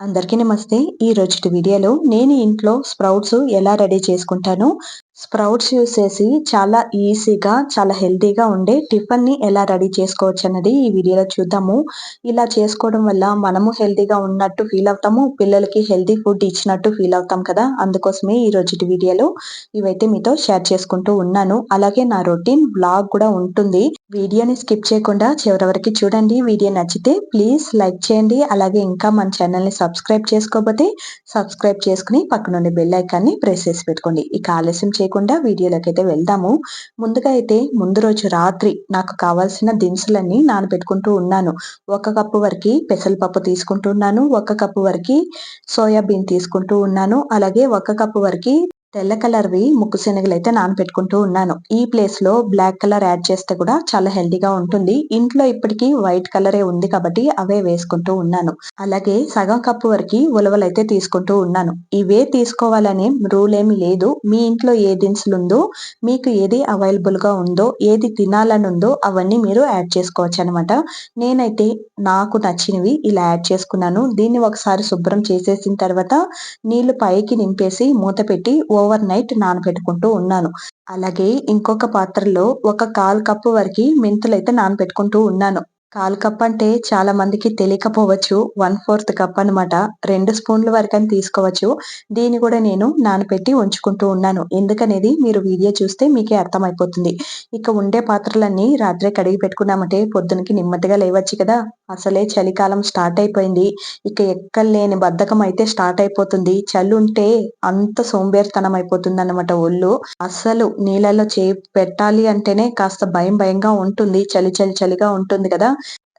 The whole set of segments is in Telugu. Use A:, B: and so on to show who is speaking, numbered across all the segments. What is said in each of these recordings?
A: అందరికీ నమస్తే. ఈ రోజు వీడియోలో నేను ఇంట్లో స్ప్రౌట్స్ ఎలా రెడీ చేసుకుంటాను స్ప్రౌట్స్ యూస్ చేసి చాలా ఈజీగా చాలా హెల్తీగా ఉండే టిఫిన్ని ఎలా రెడీ చేసుకోవచ్చు అన్నది ఈ వీడియోలో చూద్దాము. ఇలా చేసుకోవడం వల్ల మనము హెల్తీగా ఉన్నట్టు ఫీల్ అవుతాము పిల్లలకి హెల్తీ ఫుడ్ ఇచ్చినట్టు ఫీల్ అవుతాం కదా. అందుకోసమే ఈ రోజు వీడియోలో ఇవైతే మీతో షేర్ చేసుకుంటూ ఉన్నాను. అలాగే నా రొటీన్ బ్లాగ్ కూడా ఉంటుంది. వీడియోని స్కిప్ చేయకుండా చివరి వరకు చూడండి. వీడియో నచ్చితే ప్లీజ్ లైక్ చేయండి. అలాగే ఇంకా మన ఛానల్ని సబ్స్క్రైబ్ చేసుకోకపోతే సబ్స్క్రైబ్ చేసుకుని పక్కనుండి బెల్ ఐకాన్ని ప్రెస్ చేసి పెట్టుకోండి. ఇక ఆలస్యం లేకుండా వీడియోలోకి అయితే వెళ్దాము. ముందుగా అయితే ముందు రోజు రాత్రి నాకు కావాల్సిన దినుసులన్నీ నానబెట్టుకుంటూ ఉన్నాను. ఒక కప్పు వరకు పెసరపప్పు తీసుకుంటున్నాను ఒక కప్పు వరకు సోయాబీన్ తీసుకుంటూ ఉన్నాను. అలాగే ఒక కప్పు వరకు తెల్ల కలర్వి ముక్కు శనగలు అయితే నానపెట్టుకుంటూ ఉన్నాను. ఈ ప్లేస్లో బ్లాక్ కలర్ యాడ్ చేస్తే కూడా చాలా హెల్దీగా ఉంటుంది. ఇంట్లో ఇప్పటికీ వైట్ కలరే ఉంది కాబట్టి అవే వేసుకుంటూ ఉన్నాను. అలాగే సగం కప్పు వరకు ఉలవలు అయితే తీసుకుంటూ ఉన్నాను. ఇవే తీసుకోవాలనే రూల్ ఏమి లేదు. మీ ఇంట్లో ఏ దినుసులు ఉందో మీకు ఏది అవైలబుల్గా ఉందో ఏది తినాలని ఉందో అవన్నీ మీరు యాడ్ చేసుకోవచ్చు అనమాట నేనైతే నాకు నచ్చినవి ఇలా యాడ్ చేసుకున్నాను. దీన్ని ఒకసారి శుభ్రం చేసేసిన తర్వాత నీళ్ళు పైకి నింపేసి మూత పెట్టి ఓవర్ నైట్ నానబెట్టుకుంటూ ఉన్నాను. అలాగే ఇంకొక పాత్రలో ఒక కాల్ కప్పు వరకు మెంతులు అయితే నానబెట్టుకుంటూ ఉన్నాను. కాల్ కప్ అంటే చాలా మందికి తెలియకపోవచ్చు. వన్ ఫోర్త్ కప్ అనమాట రెండు స్పూన్ల వరకు అని తీసుకోవచ్చు. దీన్ని కూడా నేను నానపెట్టి ఉంచుకుంటూ ఉన్నాను. ఎందుకనేది మీరు వీడియో చూస్తే మీకే అర్థమైపోతుంది. ఇక ఉండే పాత్రలన్నీ రాత్రే కడిగి పెట్టుకున్నామంటే పొద్దునకి నెమ్మదిగా లేవచ్చు కదా. అసలే చలికాలం స్టార్ట్ అయిపోయింది. ఇక ఎక్కలేని బద్ధకం అయితే స్టార్ట్ అయిపోతుంది. చలి ఉంటే అంత సోంబేరితనం అయిపోతుంది అనమాట ఒళ్ళు. అసలు నీళ్ళలో చే పెట్టాలి అంటేనే కాస్త భయం భయంగా ఉంటుంది. చలి చలి చలిగా ఉంటుంది కదా.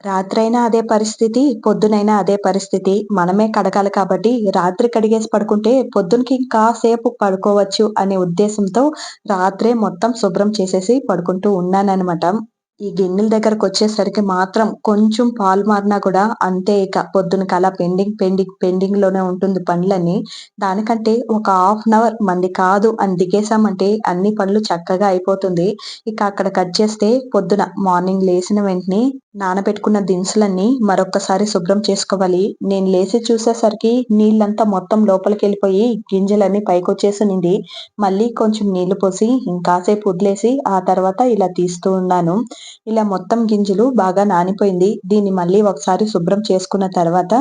A: రాత్రైనా అదే పరిస్థితి పొద్దునైనా అదే పరిస్థితి. మనమే కడగాలి కాబట్టి రాత్రి కడిగేసి పడుకుంటే పొద్దునకి ఇంకాసేపు పడుకోవచ్చు అనే ఉద్దేశంతో రాత్రే మొత్తం శుభ్రం చేసేసి పడుకుంటూ ఉన్నాననమాట ఈ గిన్నెల దగ్గరకు వచ్చేసరికి మాత్రం కొంచెం పాలు మారినా కూడా అంతే ఇక. పొద్దున కల పెండింగ్ పెండింగ్ పెండింగ్లోనే ఉంటుంది పనులన్నీ. దానికంటే ఒక హాఫ్ అన్ అవర్ మంది కాదు అని దిగేసామంటే అన్ని పనులు చక్కగా అయిపోతుంది. ఇక అక్కడ కట్ చేస్తే పొద్దున మార్నింగ్ లేచిన వెంటనే నానబెట్టుకున్న దినుసులన్నీ మరొకసారి శుభ్రం చేసుకోవాలి. నేను లేచి చూసేసరికి నీళ్ళంతా మొత్తం లోపలికి వెళ్ళిపోయి గింజలన్నీ పైకొచ్చేసినింది మళ్ళీ కొంచెం నీళ్ళు పోసి ఇంకాసేపు వదిలేసి ఆ తర్వాత ఇలా తీస్తూ ఉన్నాను. ఇలా మొత్తం గింజలు బాగా నానిపోయింది. దీన్ని మళ్ళీ ఒకసారి శుభ్రం చేసుకున్న తర్వాత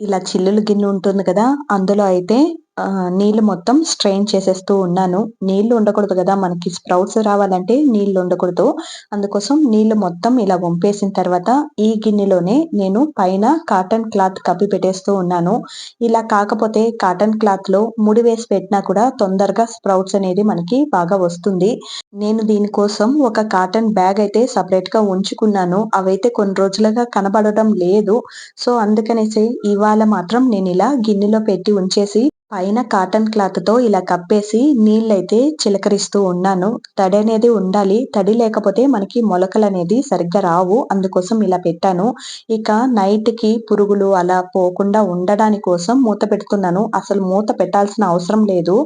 A: ఇలా చిల్లులు గిన్నె ఉంటుంది కదా అందులో అయితే నీళ్ళు మొత్తం స్ట్రెయిన్ చేసేస్తూ ఉన్నాను. నీళ్ళు ఉండకూడదు కదా మనకి స్ప్రౌట్స్ రావాలంటే నీళ్ళు ఉండకూడదు. అందుకోసం నీళ్ళు మొత్తం ఇలా వంపేసిన తర్వాత ఈ గిన్నెలోనే నేను పైన కాటన్ క్లాత్ కప్పి పెట్టేస్తూ ఉన్నాను. ఇలా కాకపోతే కాటన్ క్లాత్లో ముడి వేసి పెట్టినా కూడా తొందరగా స్ప్రౌట్స్ అనేది మనకి బాగా వస్తుంది. నేను దీనికోసం ఒక కాటన్ బ్యాగ్ అయితే సపరేట్గా ఉంచుకున్నాను. అవైతే కొన్ని రోజులుగా కనబడడం లేదు. సో అందుకనేసి ఇవాళ మాత్రం నేను ఇలా గిన్నెలో పెట్టి ఉంచేసి పైన కాటన్ క్లాత్తో ఇలా కప్పేసి నీళ్ళైతే చిలకరిస్తూ ఉన్నాను. తడి అనేది ఉండాలి. తడి లేకపోతే మనకి మొలకలు అనేది సరిగ్గా రావు. అందుకోసం ఇలా పెట్టాను. ఇక నైట్కి పురుగులు అలా పోకుండా ఉండడానికి కోసం మూత పెడుతున్నాను. అసలు మూత పెట్టాల్సిన అవసరం లేదు.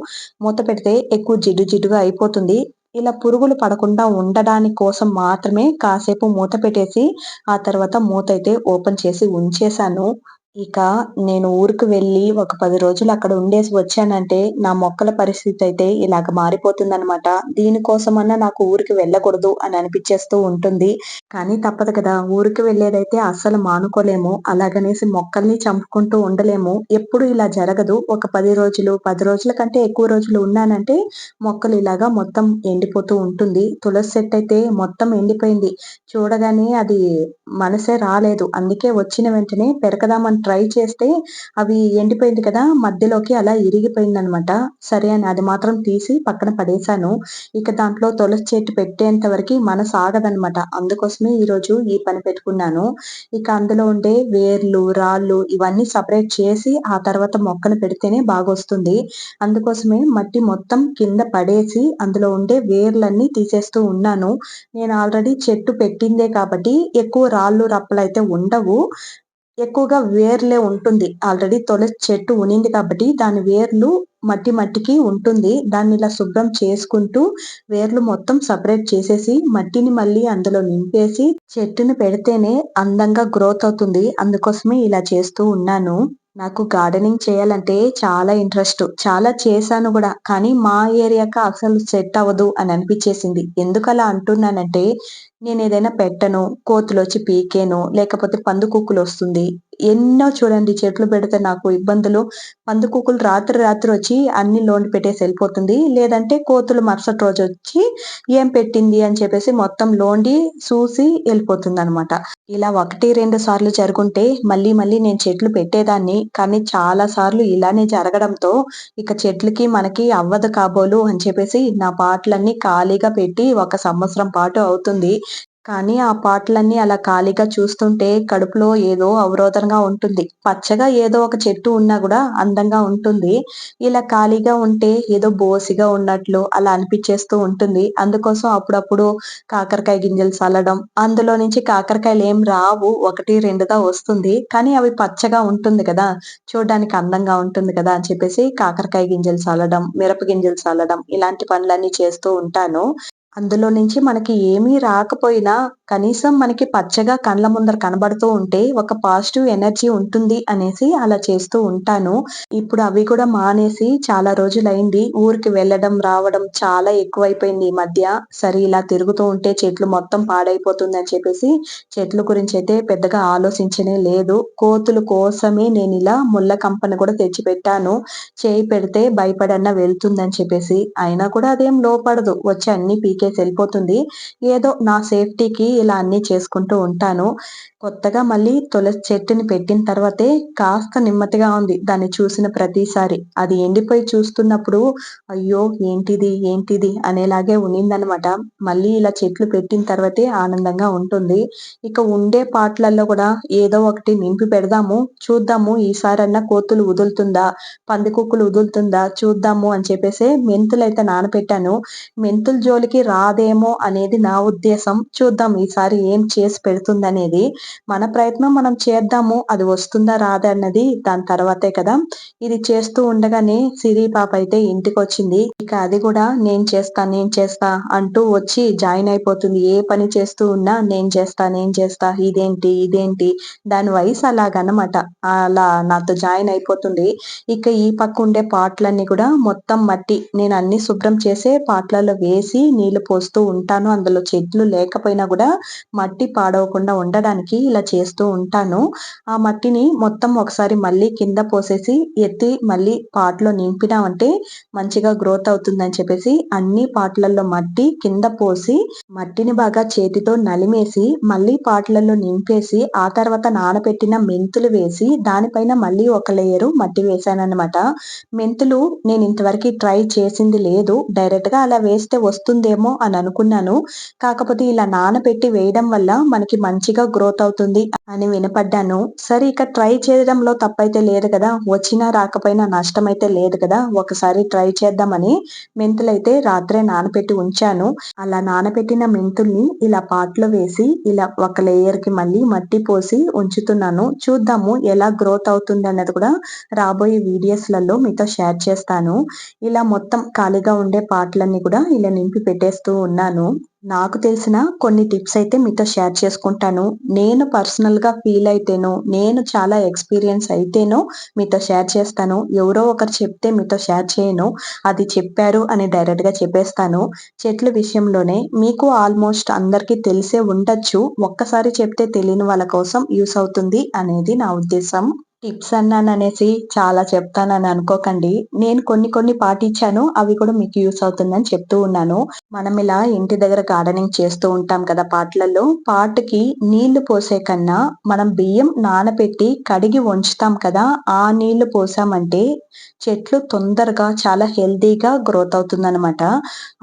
A: మూత పెడితే ఎక్కువ జిడ్డు జిడ్డుగా అయిపోతుంది. ఇలా పురుగులు పడకుండా ఉండడానికి కోసం మాత్రమే కాసేపు మూత పెట్టేసి ఆ తర్వాత మూత అయితే ఓపెన్ చేసి ఉంచేసాను ఇక నేను ఊరికి వెళ్ళి ఒక పది రోజులు అక్కడ ఉండేసి వచ్చానంటే నా మొక్కల పరిస్థితి అయితే ఇలాగ మారిపోతుందనమాట దీనికోసమన్నా నాకు ఊరికి వెళ్ళకూడదు అని అనిపించేస్తూ ఉంటుంది. కానీ తప్పదు కదా ఊరికి వెళ్ళేదైతే అస్సలు మానుకోలేము. అలాగనేసి మొక్కల్ని చంపుకుంటూ ఉండలేము. ఎప్పుడు ఇలా జరగదు. ఒక పది రోజులు పది రోజుల కంటే ఎక్కువ రోజులు ఉన్నానంటే మొక్కలు ఇలాగా మొత్తం ఎండిపోతూ ఉంటుంది. తులసి సెట్ అయితే మొత్తం ఎండిపోయింది. చూడగానే అది మనసే రాలేదు. అందుకే వచ్చిన వెంటనే పెరకదామని ట్రై చేస్తే అవి ఎండిపోయింది కదా మధ్యలోకి అలా ఇరిగిపోయింది అనమాట సరే అని అది మాత్రం తీసి పక్కన పడేశాను. ఇక దాంట్లో తులసి చెట్టు పెట్టేంత వరకు మనసు ఆగదనమాట. అందుకోసమే ఈరోజు ఈ పని పెట్టుకున్నాను. ఇక అందులో ఉండే వేర్లు రాళ్ళు ఇవన్నీ సపరేట్ చేసి ఆ తర్వాత మొక్కను పెడితేనే బాగా వస్తుంది అందుకోసమే మట్టి మొత్తం కింద పడేసి అందులో ఉండే వేర్లన్నీ తీసేస్తూ ఉన్నాను. నేను ఆల్రెడీ చెట్టు పెట్టిందే కాబట్టి ఎక్కువ రాళ్ళు రప్పలు అయితే ఉండవు. ఎక్కువగా వేర్లే ఉంటుంది. ఆల్రెడీ తొలసి చెట్టు ఉనింది కాబట్టి దాని వేర్లు మట్టి మట్టికి ఉంటుంది. దాన్ని ఇలా శుభ్రం చేసుకుంటూ వేర్లు మొత్తం సపరేట్ చేసేసి మట్టిని మళ్ళీ అందులో నింపేసి చెట్టుని పెడితేనే అందంగా గ్రోత్ అవుతుంది. అందుకోసమే ఇలా చేస్తూ ఉన్నాను. నాకు గార్డెనింగ్ చేయాలంటే చాలా ఇంట్రెస్ట్. చాలా చేశాను కూడా. కానీ మా ఏరియాకి అసలు సెట్ అవ్వదు అని అనిపిచ్చేసింది. ఎందుకలా అంటున్నానంటే నేను ఏదైనా పెట్టను, కోతులొచ్చి పీకేను లేకపోతే పందికొక్కులొస్తుంది. ఎన్నో చూడండి చెట్లు పెడితే నాకు ఇబ్బందులు. పందికొక్కులు రాత్రి రాత్రి వచ్చి అన్ని లోండి పెట్టేసి వెళ్ళిపోతుంది లేదంటే కోతులు మరుసటి రోజు వచ్చి ఏం పెట్టింది అని చెప్పేసి మొత్తం లోండి చూసి వెళ్ళిపోతుంది అనమాట ఇలా 1, 2 సార్లు జరుగుంటే మళ్ళీ మళ్ళీ నేను చెట్లు పెట్టేదాన్ని. కానీ చాలా సార్లు ఇలానే జరగడంతో ఇక చెట్లకి మనకి అవ్వదు కాబోలు అని చెప్పేసి నా పాటలన్నీ ఖాళీగా పెట్టి ఒక సంవత్సరం పాటు అవుతుంది. కానీ ఆ పాటలన్నీ అలా ఖాళీగా చూస్తుంటే కడుపులో ఏదో అవరోధంగా ఉంటుంది. పచ్చగా ఏదో ఒక చెట్టు ఉన్నా గూడా అందంగా ఉంటుంది. ఇలా ఖాళీగా ఉంటే ఏదో బోసిగా ఉన్నట్లు అలా అనిపిచ్చేస్తూ ఉంటుంది. అందుకోసం అప్పుడప్పుడు కాకరకాయ గింజలు చల్లడం, అందులో నుంచి కాకరకాయలు ఏం రావు. 1, 2గా వస్తుంది. కానీ అవి పచ్చగా ఉంటుంది కదా! చూడ్డానికి అందంగా ఉంటుంది కదా! అని చెప్పేసి కాకరకాయ గింజలు చల్లడం, మిరప గింజలు చల్లడం ఇలాంటి పనులన్నీ చేస్తూ ఉంటాను. అందులో నుంచి మనకి ఏమీ రాకపోయినా కనీసం మనకి పచ్చగా కండ్ల ముందర కనబడుతూ ఉంటే ఒక పాజిటివ్ ఎనర్జీ ఉంటుంది అనేసి అలా చేస్తూ ఉంటాను. ఇప్పుడు అవి కూడా మానేసి చాలా రోజులైంది ఊరికి వెళ్ళడం, రావడం చాలా ఎక్కువైపోయింది ఈ మధ్య. సరే ఇలా తిరుగుతూ ఉంటే చెట్లు మొత్తం పాడైపోతుందని చెప్పేసి చెట్లు గురించి అయితే పెద్దగా ఆలోచించనే లేదు. కోతుల కోసమే నేనిలా ముళ్ళ కంపను కూడా తెచ్చిపెట్టాను. చేయి పెడితే భయపడన్నా వెళ్తుందని చెప్పేసి. అయినా కూడా అదేం లోపడదు. వచ్చి పీకి పీకేసి ఎళ్ళిపోతుంది. ఏదో నా సేఫ్టీకి ఇలా అన్నీ చేసుకుంటూ ఉంటాను. కొత్తగా మళ్ళీ తులసి చెట్టుని పెట్టిన తర్వాతే కాస్త నెమ్మదిగా ఉంది దాన్ని చూసిన ప్రతిసారి. అది ఎండిపోయి చూస్తున్నప్పుడు అయ్యో! ఏంటిది? ఏంటిది? అనేలాగే ఉండిందనమాట మళ్ళీ ఇలా చెట్లు పెట్టిన తర్వాతే ఆనందంగా ఉంటుంది. ఇక ఉండే పాటలలో కూడా ఏదో ఒకటి నింపి పెడదాము. చూద్దాము ఈసారన్నా కోతులు వదులుతుందా? పందికొక్కులు వదులుతుందా? చూద్దాము అని చెప్పేసి మెంతులు అయితే నానపెట్టాను. మెంతుల జోలికి రాదేమో అనేది నా ఉద్దేశం. చూద్దాం ఈసారి ఏం చేసి పెడుతుందనేది. మన ప్రయత్నం మనం చేద్దాము. అది వస్తుందా? రాదా? అన్నది దాని తర్వాతే కదా! ఇది చేస్తూ ఉండగానే సిరి పాప అయితే ఇంటికి వచ్చింది ఇక అది కూడా నేను చేస్తా, నేను చేస్తా అంటూ వచ్చి జాయిన్ అయిపోతుంది. ఏ పని చేస్తూ ఉన్నా నేను చేస్తా, నేను చేస్తా, ఇదేంటి? ఇదేంటి? దాని వయసు అలాగనమాట. అలా నాతో జాయిన్ అయిపోతుంది. ఇక ఈ పక్క ఉండే పాటలన్నీ కూడా మొత్తం మట్టి నేను అన్ని శుభ్రం చేసే పాట్లలో వేసి నీళ్ళు పోస్తూ ఉంటాను. అందులో చెట్లు లేకపోయినా కూడా మట్టి పాడవకుండా ఉండడానికి ఇలా చేస్తూ ఉంటాను. ఆ మట్టిని మొత్తం ఒకసారి మళ్ళీ కింద పోసేసి ఎత్తి మళ్ళీ పాట్‌లో నింపినామంటే మంచిగా గ్రోత్ అవుతుందని చెప్పేసి అన్ని పాట్లలో మట్టి కింద పోసి మట్టిని బాగా చేతితో నలిమేసి మళ్ళీ పాట్లలో నింపేసి ఆ తర్వాత నానబెట్టిన మెంతులు వేసి దానిపైన మళ్ళీ ఒక లేయరు మట్టి వేశాననమాట. మెంతులు నేను ఇంతవరకు ట్రై చేసింది లేదు. డైరెక్ట్‌గా అలా వేస్తే వస్తుందేమో అని అనుకున్నాను. కాకపోతే ఇలా నానబెట్టి వేయడం వల్ల మనకి మంచిగా గ్రోత్ అవుతుంది అని వినపడ్డాను. సరే ఇక ట్రై చేయడంలో తప్పైతే లేదు కదా! వచ్చినా రాకపోయినా నష్టమైతే లేదు కదా! ఒకసారి ట్రై చేద్దామని మెంతులైతే రాత్రే నానపెట్టి ఉంచాను. అలా నానబెట్టిన మెంతుల్ని ఇలా పాట్‌లో వేసి ఇలా ఒక లేయర్కి మళ్ళీ మట్టి పోసి ఉంచుతున్నాను. చూద్దాము ఎలా గ్రోత్ అవుతుంది అన్నది కూడా రాబోయే వీడియోస్‌లలో మీతో షేర్ చేస్తాను. ఇలా మొత్తం ఖాళీగా ఉండే పాట్లన్నీ కూడా ఇలా నింపి పెట్టేస్తూ ఉన్నాను. నాకు తెలిసిన కొన్ని టిప్స్ అయితే మీతో షేర్ చేసుకుంటాను. నేను పర్సనల్‌గా ఫీల్ అయితేనో, నేను చాలా ఎక్స్‌పీరియన్స్ అయితేనో మీతో షేర్ చేస్తాను. ఎవరో ఒకరు చెప్తే మీతో షేర్ చేయను. అది చెప్పారు అని డైరెక్ట్‌గా చెప్పేస్తాను. చెట్ల విషయంలోనే మీకు ఆల్మోస్ట్ అందరికీ తెలిసే ఉండొచ్చు. ఒక్కసారి చెప్తే తెలియని వాళ్ళ కోసం యూస్ అవుతుంది అనేది నా ఉద్దేశం. టిప్స్ అన్నాననేసి చాలా చెప్తానని అనుకోకండి. నేను కొన్ని కొన్ని పాటించాను. అవి కూడా మీకు యూస్ అవుతుందని చెప్తూ ఉన్నాను. మనం ఇలా ఇంటి దగ్గర గార్డెనింగ్ చేస్తూ ఉంటాం కదా పాట్లలో. పాటకి నీళ్ళు పోసే కన్నా మనం బియ్యం నానబెట్టి కడిగి ఉంచుతాం కదా! ఆ నీళ్ళు పోసామంటే చెట్లు తొందరగా చాలా హెల్తీగా గ్రోత్ అవుతుందనమాట.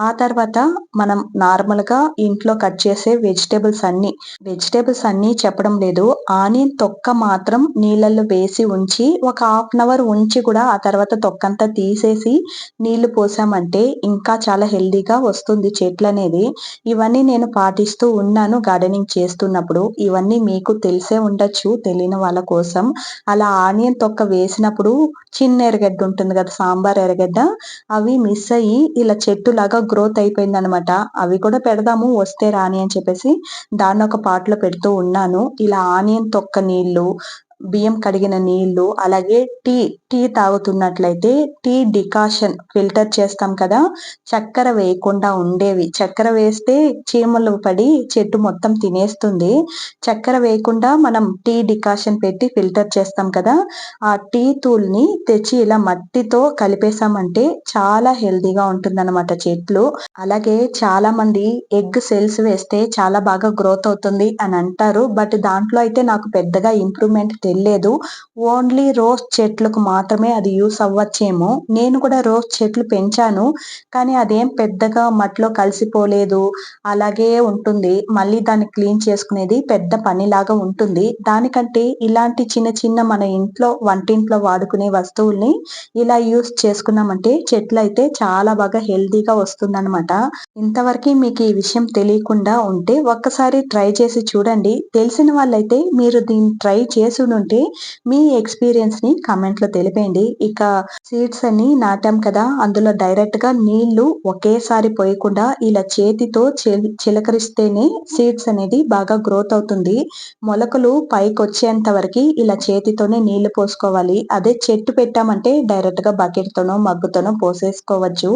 A: ఆ తర్వాత మనం నార్మల్‌గా ఇంట్లో కట్ చేసే వెజిటేబుల్స్ అన్ని వెజిటేబుల్స్ అన్నీ చెప్పడం లేదు. ఆనియన్ తొక్క మాత్రం నీళ్ళల్లో వేసి ఉంచి ఒక హాఫ్ అన్ అవర్ ఉంచి కూడా ఆ తర్వాత తొక్కంతా తీసేసి నీళ్ళు పోసామంటే ఇంకా చాలా హెల్దీగా వస్తుంది చెట్లు అనేది ఇవన్నీ నేను పాటిస్తూ ఉన్నాను గార్డెనింగ్ చేస్తున్నప్పుడు. ఇవన్నీ మీకు తెలిసే ఉండొచ్చు తెలియని వాళ్ళ కోసం. అలా ఆనియన్ తొక్క వేసినప్పుడు చిన్న ఎరగడ్డ ఉంటుంది కదా! సాంబార్ ఎరగడ్డ అవి మిస్ అయ్యి ఇలా చెట్టులాగా గ్రోత్ అయిపోయింది అనమాట అవి కూడా పెడదాము వస్తే రాని అని చెప్పేసి దాన్ని ఒక పాటలో పెడుతూ ఉన్నాను. ఇలా ఆనియన్ తొక్క నీళ్ళు బియ్యం కడిగిన నీళ్ళు అలాగే టీ టీ తాగుతున్నట్లయితే టీ డికాషన్ ఫిల్టర్ చేస్తాం కదా. చక్కెర వేయకుండా ఉండేవి. చక్కెర వేస్తే చీమలు పడి చెట్టు మొత్తం తినేస్తుంది. చక్కెర వేయకుండా మనం టీ డికాషన్ పెట్టి ఫిల్టర్ చేస్తాం కదా. ఆ టీ తూల్ని తెచ్చి ఇలా మట్టితో కలిపేసామంటే చాలా హెల్దీగా ఉంటుందన్నమాట చెట్లు. అలాగే చాలా మంది ఎగ్ సెల్స్ వేస్తే చాలా బాగా గ్రోత్ అవుతుంది అని అంటారు. బట్ దాంట్లో అయితే నాకు పెద్దగా ఇంప్రూవ్మెంట్ తెలియదు ఓన్లీ రోజ్ చెట్లకు మాత్రమే అది యూస్ అవ్వచ్చేమో. నేను కూడా రోజ్ చెట్లు పెంచాను కానీ అదేం పెద్దగా మట్టిలో కలిసిపోలేదు. అలాగే ఉంటుంది. మళ్ళీ దాన్ని క్లీన్ చేసుకునేది పెద్ద పనిలాగా ఉంటుంది. దానికంటే ఇలాంటి చిన్న చిన్న మన ఇంట్లో వంటింట్లో వాడుకునే వస్తువుల్ని ఇలా యూస్ చేసుకున్నామంటే చెట్లు అయితే చాలా బాగా హెల్దీగా వస్తుందన్నమాట. ఇంతవరకు మీకు ఈ విషయం తెలియకుండా ఉంటే ఒక్కసారి ట్రై చేసి చూడండి. తెలిసిన వాళ్ళైతే మీరు దీన్ని ట్రై చేసి ఉంటే మీ ఎక్స్పీరియన్స్ని కమెంట్లో తెలిపేయండి. ఇక సీడ్స్ అన్ని నాటాం కదా అందులో డైరెక్ట్గా నీళ్ళు ఒకేసారి పోయకుండా ఇలా చేతితో చిలకరిస్తేనే సీడ్స్ అనేది బాగా గ్రోత్ అవుతుంది. మొలకలు పైకి వచ్చేంత వరకు ఇలా చేతితోనే నీళ్ళు పోసుకోవాలి. అదే చెట్టు పెట్టామంటే డైరెక్ట్గా బకెట్ తోనో మగ్గుతోనో పోసేసుకోవచ్చు.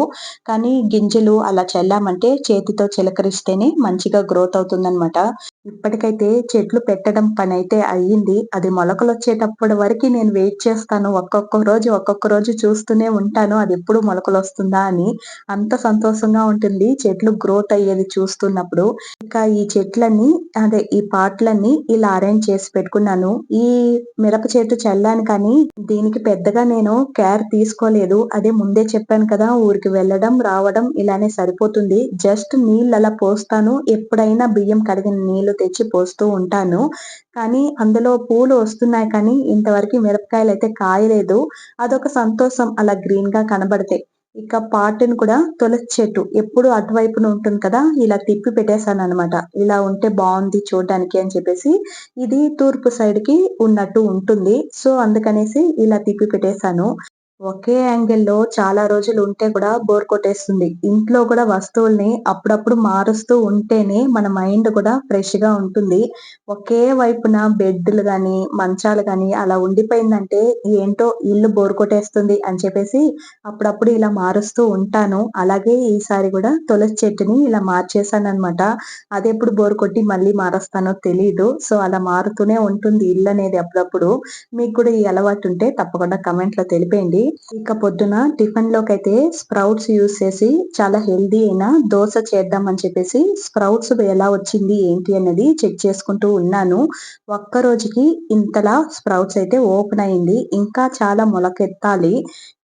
A: కానీ గింజలు అలా చల్లామంటే చేతితో చిలకరిస్తేనే మంచిగా గ్రోత్ అవుతుందన్నమాట. ఇప్పటికైతే చెట్లు పెట్టడం పని అయితే అయ్యింది. అది మొలకలు వచ్చేటప్పటి వరకు నేను వెయిట్ చేస్తాను. ఒక్కొక్క రోజు ఒక్కొక్క రోజు చూస్తూనే ఉంటాను. అది ఎప్పుడు మొలకలు వస్తుందా అని అంత సంతోషంగా ఉంటుంది. చెట్లు గ్రోత్ అయ్యేది చూస్తున్నప్పుడు. ఇంకా ఈ చెట్లన్నీ అదే ఈ పాటలన్నీ ఇలా అరేంజ్ చేసి పెట్టుకున్నాను. ఈ మిరప చెట్టు చల్లాను కానీ దీనికి పెద్దగా నేను కేర్ తీసుకోలేదు. అదే ముందే చెప్పాను కదా ఊరికి వెళ్ళడం రావడం ఇలానే సరిపోతుంది. జస్ట్ నీళ్ళు అలా పోస్తాను. ఎప్పుడైనా బియ్యం కడిగిన పూలు తెచ్చి పోస్తూ ఉంటాను. కానీ అందులో పూలు వస్తున్నాయి కానీ ఇంతవరకు మిరపకాయలు అయితే కాయలేదు. అదొక సంతోషం అలా గ్రీన్గా కనబడితే. ఇక పాటిని కూడా తులసి చెట్టు ఎప్పుడు అటువైపున ఉంటుంది కదా ఇలా తిప్పి పెట్టేశాను అనమాట ఇలా ఉంటే బాగుంది చూడడానికి అని చెప్పేసి ఇది తూర్పు సైడ్కి ఉన్నట్టు ఉంటుంది. సో అందుకనేసి ఇలా తిప్పి పెట్టేశాను. ఒకే యాంగిల్లో చాలా రోజులు ఉంటే కూడా బోర్ కొట్టేస్తుంది. ఇంట్లో కూడా వస్తువుల్ని అప్పుడప్పుడు మారుస్తూ ఉంటేనే మన మైండ్ కూడా ఫ్రెష్గా ఉంటుంది. ఒకే వైపున బెడ్లు గాని మంచాలు కానీ అలా ఉండిపోయిందంటే ఏంటో ఇల్లు బోర్ కొట్టేస్తుంది అని చెప్పేసి అప్పుడప్పుడు ఇలా మారుస్తూ ఉంటాను. అలాగే ఈసారి కూడా తులసి చెట్టుని ఇలా మార్చేసాను అనమాట అది ఎప్పుడు బోర్ కొట్టి మళ్ళీ మారుస్తానో తెలియదు సో అలా మారుతూనే ఉంటుంది ఇల్లు అనేది అప్పుడప్పుడు. మీకు కూడా ఈ అలవాటు ఉంటే తప్పకుండా కమెంట్లో ఇక పొద్దున టిఫిన్లోకి అయితే స్ప్రౌట్స్ యూస్ చేసి చాలా హెల్దీ అయిన దోశ చేద్దాం అని చెప్పేసి స్ప్రౌట్స్ ఎలా వచ్చింది ఏంటి అనేది చెక్ చేసుకుంటూ ఉన్నాను. ఒక్క రోజుకి ఇంతలా స్ప్రౌట్స్ అయితే ఓపెన్ అయింది. ఇంకా చాలా మొలకెత్తాలి.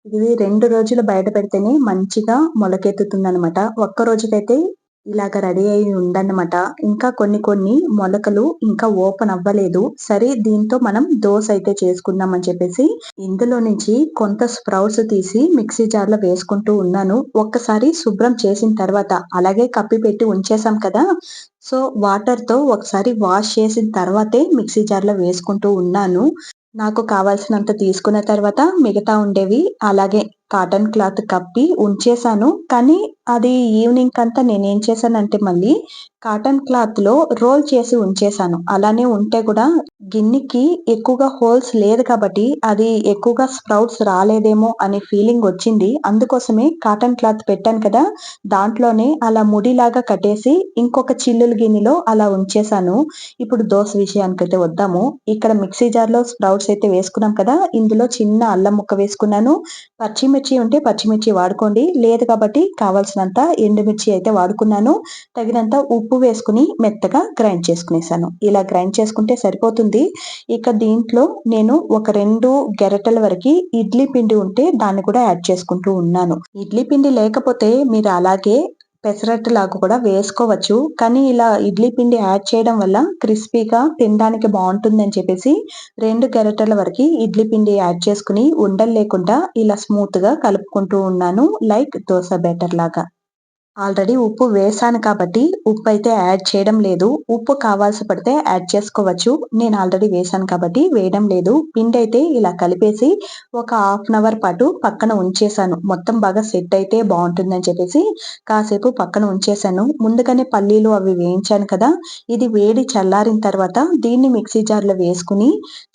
A: ఇది రెండు రోజులు బయట పెడితేనే మంచిగా మొలకెత్తుతుంది అనమాట ఒక్క రోజుకైతే ఇలాగ రెడీ అయి ఉందన్నమాట. ఇంకా కొన్ని కొన్ని మొలకలు ఇంకా ఓపెన్ అవ్వలేదు. సరే దీంతో మనం దోశ అయితే చేసుకుందాం అని చెప్పేసి ఇందులో నుంచి కొంత స్ప్రౌట్స్ తీసి మిక్సీ జార్లో వేసుకుంటూ ఉన్నాను. ఒక్కసారి శుభ్రం చేసిన తర్వాత అలాగే కప్పి పెట్టి ఉంచేసాం కదా. సో వాటర్తో ఒకసారి వాష్ చేసిన తర్వాతే మిక్సీ జార్లో వేసుకుంటూ ఉన్నాను. నాకు కావాల్సినంత తీసుకున్న తర్వాత మిగతా ఉండేవి అలాగే కాటన్ క్లాత్ కప్పి ఉంచేసాను కానీ అది ఈవినింగ్ అంతా నేనేం చేశానంటే మళ్ళీ కాటన్ క్లాత్లో రోల్ చేసి ఉంచేసాను అలానే ఉంటే కూడా గిన్నెకి ఎక్కువగా హోల్స్ లేదు కాబట్టి అది ఎక్కువగా స్ప్రౌట్స్ రాలేదేమో అనే ఫీలింగ్ వచ్చింది. అందుకోసమే కాటన్ క్లాత్ పెట్టాను కదా దాంట్లోనే అలా ముడిలాగా కట్టేసి ఇంకొక చిల్లుల గిన్నెలో అలా ఉంచేసాను ఇప్పుడు దోశ విషయానికి అయితే వద్దాము. ఇక్కడ మిక్సీ జార్లో స్ప్రౌట్స్ అయితే వేసుకున్నాం కదా ఇందులో చిన్న అల్లం ముక్క వేసుకున్నాను. పచ్చిమిర్చి ఉంటే పచ్చిమిర్చి వాడుకోండి. లేదు కాబట్టి కావాల్సినంత ఎండుమిర్చి అయితే వాడుకున్నాను. తగినంత ఉప్పు వేసుకుని మెత్తగా గ్రైండ్ చేసుకునేసాను. ఇలా గ్రైండ్ చేసుకుంటే సరిపోతుంది. ఇక దీంట్లో నేను ఒక రెండు గెరటల వరకు ఇడ్లీ పిండి ఉంటే దాన్ని కూడా యాడ్ చేసుకుంటూ ఉన్నాను. ఇడ్లీ పిండి లేకపోతే మీరు అలాగే పెసరట్టు లాగా కూడా వేసుకోవచ్చు. కానీ ఇలా ఇడ్లీ పిండి యాడ్ చేయడం వల్ల క్రిస్పీగా తినడానికి బాగుంటుంది అని చెప్పేసి రెండు గెరటల వరకు ఇడ్లీ పిండి యాడ్ చేసుకుని ఉండలు లేకుండా ఇలా స్మూత్గా కలుపుకుంటూ ఉన్నాను. లైక్ దోశ బెటర్ లాగా. ఆల్రెడీ ఉప్పు వేసాను కాబట్టి ఉప్పు అయితే యాడ్ చేయడం లేదు. ఉప్పు కావాల్సి పడితే యాడ్ చేసుకోవచ్చు. నేను ఆల్రెడీ వేసాను కాబట్టి వేయడం లేదు. పిండి అయితే ఇలా కలిపేసి ఒక హాఫ్ అన్ అవర్ పాటు పక్కన ఉంచేసాను. మొత్తం బాగా సెట్ అయితే బాగుంటుందని చెప్పేసి కాసేపు పక్కన ఉంచేసాను. ముందుగానే పల్లీలు అవి వేయించాను కదా ఇది వేడి చల్లారిన తర్వాత దీన్ని మిక్సీ జార్లో వేసుకుని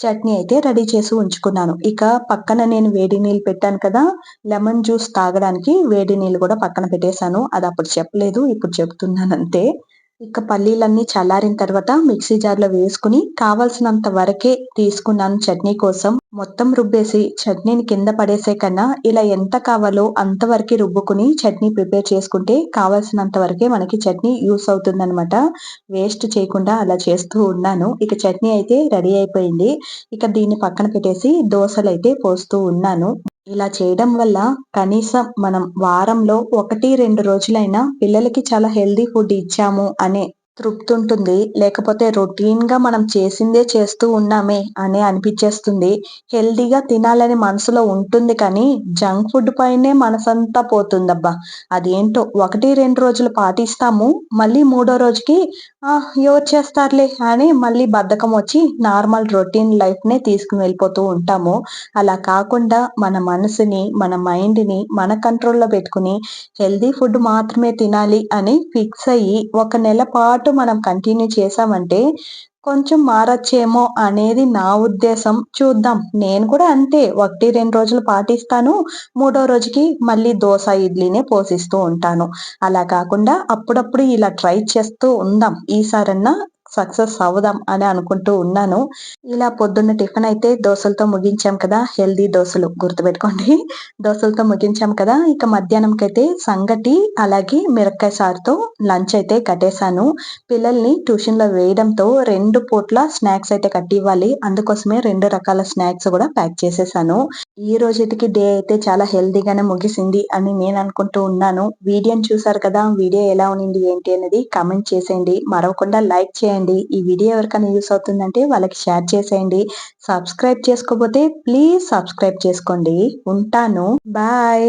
A: చట్నీ అయితే రెడీ చేసి ఉంచుకున్నాను. ఇక పక్కన నేను వేడి నీళ్ళు పెట్టాను కదా లెమన్ జ్యూస్ తాగడానికి వేడి నీళ్ళు కూడా పక్కన పెట్టేశాను. అది అప్పుడు చెప్పలేదు ఇప్పుడు చెప్తున్నాను అంతే ఇక పల్లీలన్నీ చల్లారిన తర్వాత మిక్సీ జార్లో వేసుకుని కావలసినంత వరకే తీసుకున్నాను చట్నీ కోసం. మొత్తం రుబ్బేసి చట్నీని కింద పడేసే కన్నా ఇలా ఎంత కావాలో అంతవరకు రుబ్బుకుని చట్నీ ప్రిపేర్ చేసుకుంటే కావాల్సినంత వరకే మనకి చట్నీ యూస్ అవుతుందనమాట వేస్ట్ చేయకుండా అలా చేస్తూ ఉన్నాను. ఇక చట్నీ అయితే రెడీ అయిపోయింది. ఇక దీన్ని పక్కన పెట్టేసి దోశలు అయితే పోస్తూ ఉన్నాను. ఇలా చేయడం వల్ల కనీసం మనం వారంలో ఒకటి రెండు రోజులైనా పిల్లలకి చాలా హెల్దీ ఫుడ్ ఇచ్చాము అనే తృప్తి ఉంటుంది లేకపోతే రొటీన్గా మనం చేసిందే చేస్తూ ఉన్నామే అని అనిపించేస్తుంది హెల్దీగా తినాలని మనసులో ఉంటుంది కానీ జంక్ ఫుడ్ పైనే మనసంతా పోతుందబ్బా. అదేంటో ఒకటి రెండు రోజులు పాటిస్తాము మళ్ళీ మూడో రోజుకి ఎవరు చేస్తారులే అని మళ్ళీ బద్ధకం వచ్చి నార్మల్ రొటీన్ లైఫ్ నే తీసుకుని వెళ్ళిపోతూ ఉంటాము. అలా కాకుండా మన మనసుని మన మైండ్ని మన కంట్రోల్లో పెట్టుకుని హెల్దీ ఫుడ్ మాత్రమే తినాలి అని ఫిక్స్ అయ్యి ఒక నెల పాటు పాటు మనం కంటిన్యూ చేసామంటే కొంచెం మారచ్చేమో అనేది నా ఉద్దేశం. చూద్దాం. నేను కూడా అంతే. ఒకటి రెండు రోజులు పాటిస్తాను. మూడో రోజుకి మళ్ళీ దోశ ఇడ్లీనే పోషిస్తూ ఉంటాను. అలా కాకుండా అప్పుడప్పుడు ఇలా ట్రై చేస్తూ ఉందాం. ఈసారన్నా సక్సెస్ అవుదాం అని అనుకుంటూ ఉన్నాను. ఇలా పొద్దున్న టిఫిన్ అయితే దోశలతో ముగించాం కదా హెల్దీ దోశలు గుర్తుపెట్టుకోండి. దోశలతో ముగించాం కదా ఇక మధ్యాహ్నంకి అయితే సంగటి అలాగే మిరక్కాయ సారుతో లంచ్ అయితే కట్టేశాను. పిల్లల్ని ట్యూషన్లో వేయడంతో రెండు పూట్ల స్నాక్స్ అయితే కట్టివ్వాలి. అందుకోసమే రెండు రకాల స్నాక్స్ కూడా ప్యాక్ చేసేసాను ఈ రోజుకి డే అయితే చాలా హెల్దీగానే ముగిసింది అని నేను అనుకుంటూ ఉన్నాను. వీడియోని చూసారు కదా వీడియో ఎలా ఉన్నింది ఏంటి అనేది కామెంట్ చేసేయండి. మరవకుండా లైక్ చేయండి. చేయండి ఈ వీడియో ఎవరికైనా యూస్ అవుతుందంటే వాళ్ళకి షేర్ చేసేయండి. సబ్స్క్రైబ్ చేసుకోకపోతే ప్లీజ్ సబ్స్క్రైబ్ చేసుకోండి. ఉంటాను. బాయ్.